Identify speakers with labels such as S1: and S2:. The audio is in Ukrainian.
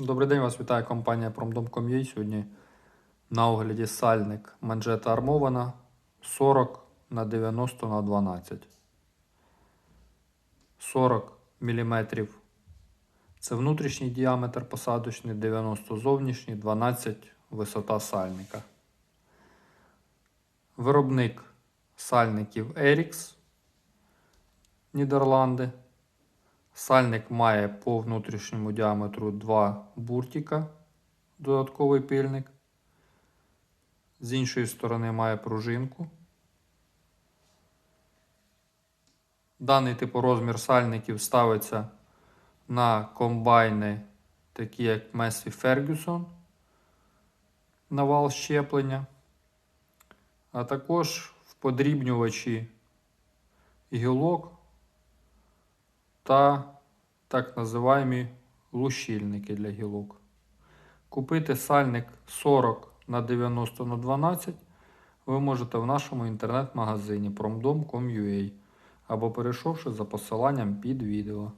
S1: Добрий день, вас вітає компанія Promdom.com.ua. Сьогодні на огляді сальник манжета армована 40 на 90 на 12. 40 мм це внутрішній діаметр посадочний, 90 зовнішній, 12 висота сальника. Виробник сальників Erix Нідерланди. Сальник має по внутрішньому діаметру два буртика, додатковий пильник. З іншої сторони має пружинку. Даний типу розмір сальників ставиться на комбайни, такі як Massey Ferguson на вал щеплення, а також в подрібнювачі гілок та так називаємо лущильники для гілок. Купити сальник 40 на 90 на 12 ви можете в нашому інтернет-магазині promdom.com.ua або перейшовши за посиланням під відео.